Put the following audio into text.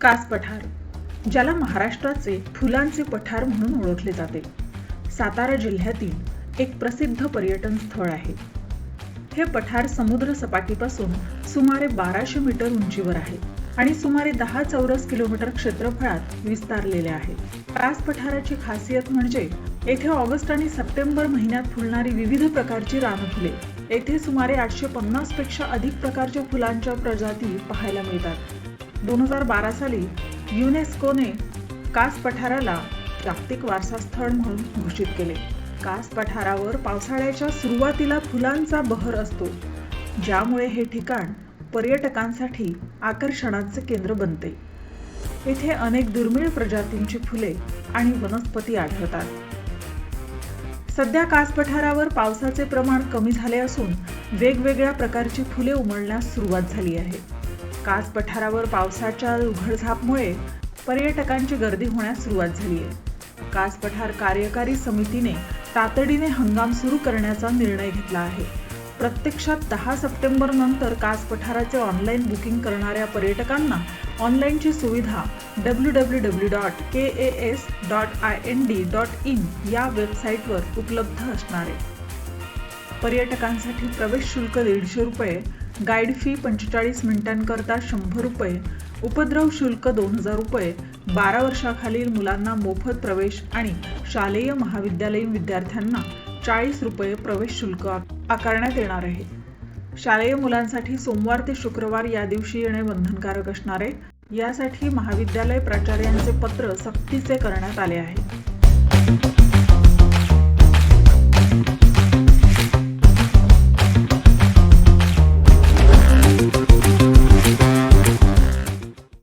कास पठार ज्याला महाराष्ट्राचे फुलांचे पठार म्हणून ओळखले जाते. सातारा जिल्ह्यातील एक प्रसिद्ध पर्यटन स्थळ आहे. हे पठार समुद्र सपाटीपासून सुमारे बाराशे मीटर उंचीवर आहे आणि सुमारे दहा चौरस किलोमीटर क्षेत्रफळात विस्तारलेले आहे. कास पठाराची खासियत म्हणजे येथे ऑगस्ट आणि सप्टेंबर महिन्यात फुलणारी विविध प्रकारची रानफुले. येथे सुमारे आठशे पन्नासपेक्षा अधिक प्रकारच्या फुलांच्या प्रजाती पाहायला मिळतात. दोन हजार बारा साली युनेस्कोने कास पठाराला जागतिक वारसा स्थळ म्हणून घोषित केले. कास पठारावर पावसाळ्याच्या सुरुवातीला फुलांचा बहर असतो ज्यामुळे हे ठिकाण पर्यटकांसाठी आकर्षणाचे केंद्र बनते. येथे अनेक दुर्मिळ प्रजातींची फुले आणि वनस्पती आढळतात. सध्या कास पठारावर पावसाचे प्रमाण कमी झाले असून वेगवेगळ्या प्रकारची फुले उमलण्यास सुरुवात झाली आहे. कास पठारावर पावसाच्या उघडझापमुळे पर्यटकांची गर्दी होण्यास सुरुवात झाली आहे. कास पठार कार्यकारी समितीने तातडीने हंगाम सुरू करण्याचा निर्णय घेतला आहे. प्रत्यक्षात दहा सप्टेंबर नंतर कास पठाराचे ऑनलाईन बुकिंग करणाऱ्या पर्यटकांना ऑनलाईनची सुविधा W W W dot K A S dot I N D dot in या वेबसाईटवर उपलब्ध असणार आहे. पर्यटकांसाठी प्रवेश शुल्क दीडशे रुपये गाईड फी पंचेचाळीस मिनिटांकरता शंभर रुपये उपद्रव शुल्क दोन हजार रुपये बारा वर्षाखालील मुलांना मोफत प्रवेश आणि शालेय महाविद्यालयीन विद्यार्थ्यांना चाळीस रुपये प्रवेश शुल्क आकारण्यात येणार आहे. शालेय मुलांसाठी सोमवार ते शुक्रवार या दिवशी येणे बंधनकारक असणार आहे. यासाठी महाविद्यालय प्राचार्यांचे पत्र सक्तीचे करण्यात आले आहे.